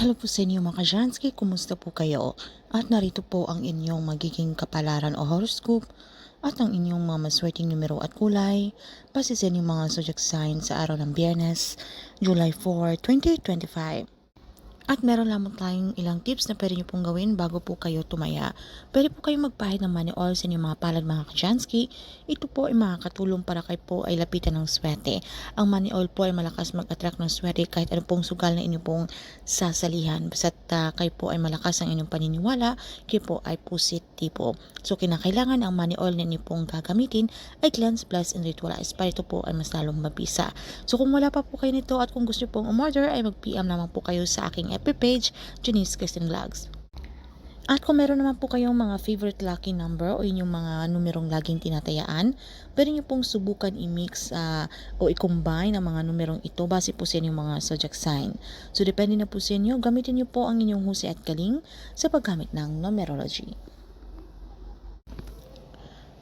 Hello po sa inyo mga Kajansky, kumusta po kayo? At narito po ang inyong magiging kapalaran o horoscope at ang inyong mga maswerteng numero at kulay base sa inyong mga zodiac sign sa araw ng Biyernes, July 4, 2025. At meron lamang tayong ilang tips na pwede nyo pong gawin bago po kayo tumaya. Pwede po kayong magpahid ng money oil sa inyong mga palad mga kajansky. Ito po ay makakatulong para kayo po ay lapitan ng swerte. Ang money oil po ay malakas mag-attract ng swerte kahit ano pong sugal na inyo pong sasalihan. Basta't uh, kayo po ay malakas ang inyong paniniwala, kayo po ay positibo. So kinakailangan ang money oil na inyo pong gagamitin ay cleanse, bless, and ritualize para ito po ay mas lalong mabisa. So kung wala pa po kayo nito at kung gusto pong umorder ay mag-PM naman po kayo sa aking FB page, Janice Christian Vlogs. At kung meron naman po kayong mga favorite lucky number o inyong mga numerong laging tinatayaan, pwede nyo pong subukan i-mix uh, o i-combine ang mga numerong ito base po sa inyong mga zodiac sign. So depende na po sa inyo, gamitin nyo po ang inyong husay at galing sa paggamit ng numerology.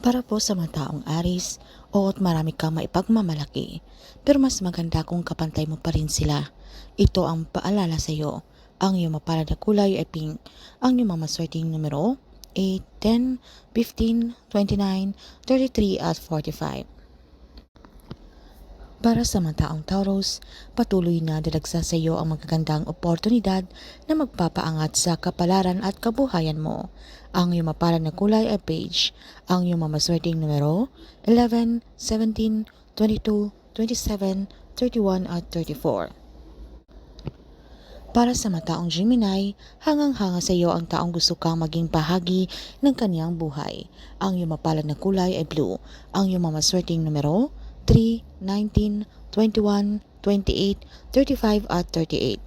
Para po sa mga taong Aris, oot marami kang maipagmamalaki, pero mas maganda kung kapantay mo pa rin sila. Ito ang paalala sa iyo. Ang iyong mapalad na kulay ay pink. Ang iyong mamaswerteng numero 8, 10, 15, 29, 33 at 45. Para sa mga taong Taurus, patuloy na dadagsa sa iyo ang magagandang oportunidad na magpapaangat sa kapalaran at kabuhayan mo. Ang iyong mapalad na kulay ay beige. Ang iyong mamaswerteng numero 11, 17, 22, 27, 31 at 34. Para sa mataong Gemini, hangang-hanga sa iyo ang taong gusto kang maging bahagi ng kaniyang buhay. Ang iyong mapalad na kulay ay blue. Ang iyong mamaswerteng numero 3, 19, 21, 28, 35 at 38.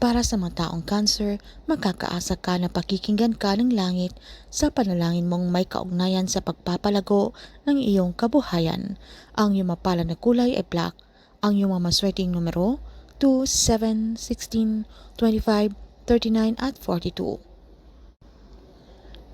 Para sa mga taong cancer, magkakaasa ka na pakikinggan ka ng langit sa panalangin mong may kaugnayan sa pagpapalago ng iyong kabuhayan. Ang iyong mapalad na kulay ay black. Ang iyong mamaswerteng numero 2, 7, 16, 25, 39 at 42.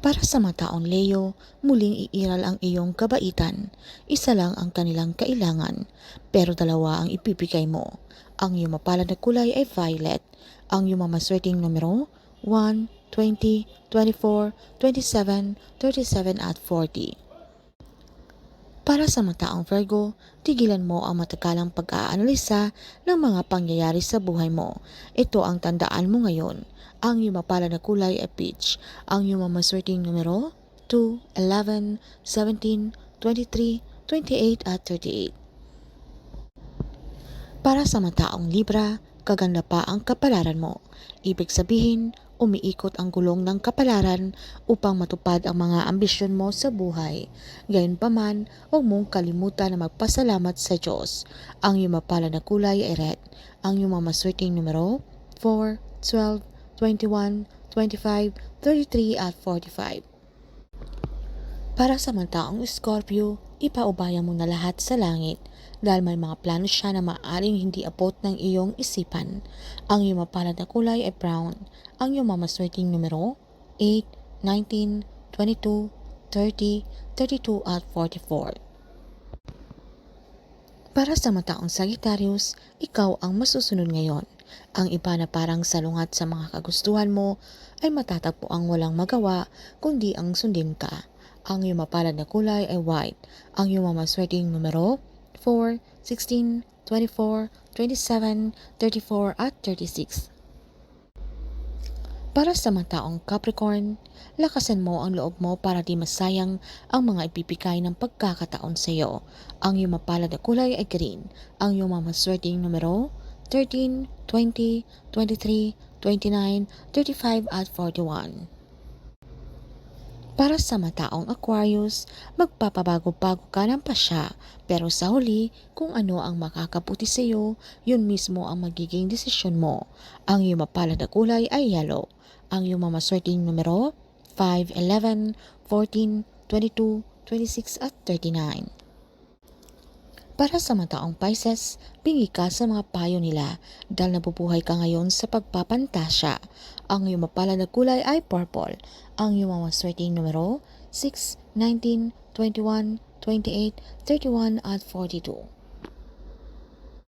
Para sa mga taong Leo, muling iiral ang iyong kabaitan. Isa lang ang kanilang kailangan, pero dalawa ang ipipigay mo. Ang iyong mapalad na kulay ay violet. Ang iyong mamaswerteng numero 1, 20, 24, 27, 37 at 40. Para sa mga taong Virgo, tigilan mo ang matagalang pag-aanalisa ng mga pangyayari sa buhay mo. Ito ang tandaan mo ngayon. Ang iyong mapala na kulay ay peach. Ang iyong mamaswerteng numero 2, 11, 17, 23, 28 at 38. Para sa mga taong Libra, kaganda pa ang kapalaran mo. Ibig sabihin, umiikot ang gulong ng kapalaran upang matupad ang mga ambisyon mo sa buhay. Gayunpaman, huwag mong kalimutan na magpasalamat sa Diyos. Ang iyong mapala na kulay ay red. Ang iyong mamaswerteng numero 4, 12, 21, 25, 33 at 45. Para sa mga taong Scorpio, ipaubaya mo na lahat sa langit dahil may mga plano siya na maaaring hindi abot ng iyong isipan. Ang iyong mapalad na kulay ay brown. Ang iyong mamaswerteng numero 8, 19, 22, 30, 32 at 44. Para sa mataong Sagittarius, ikaw ang masusunod ngayon. Ang iba na parang salungat sa mga kagustuhan mo ay matatagpo ang walang magawa kundi ang sundin ka. Ang iyong mapalad na kulay ay white. Ang iyong mamaswerteng numero 4, 16, 24, 27, 34 at 36. Para sa mga taong Capricorn, lakasan mo ang loob mo para di masayang ang mga ipipigay ng pagkakataon sa iyo. Ang iyong mapalad na kulay ay green. Ang iyong mamaswerteng numero 13, 20, 23, 29, 35 at 41. Para sa mataong Aquarius, magpapabago-bago ka ng pasya, pero sa huli, kung ano ang makakaputi sa iyo, yun mismo ang magiging desisyon mo. Ang iyong mapalad na kulay ay yellow. Ang iyong mamaswerteng numero, 5, 11, 14, 22, 26 at 39. Para sa mataong Pisces, pingi ka sa mga payo nila dahil nabubuhay ka ngayon sa pagpapantasya. Ang iyong mapalad na kulay ay purple. Ang iyong mga swerteng numero 6, 19, 21, 28, 31 at 42.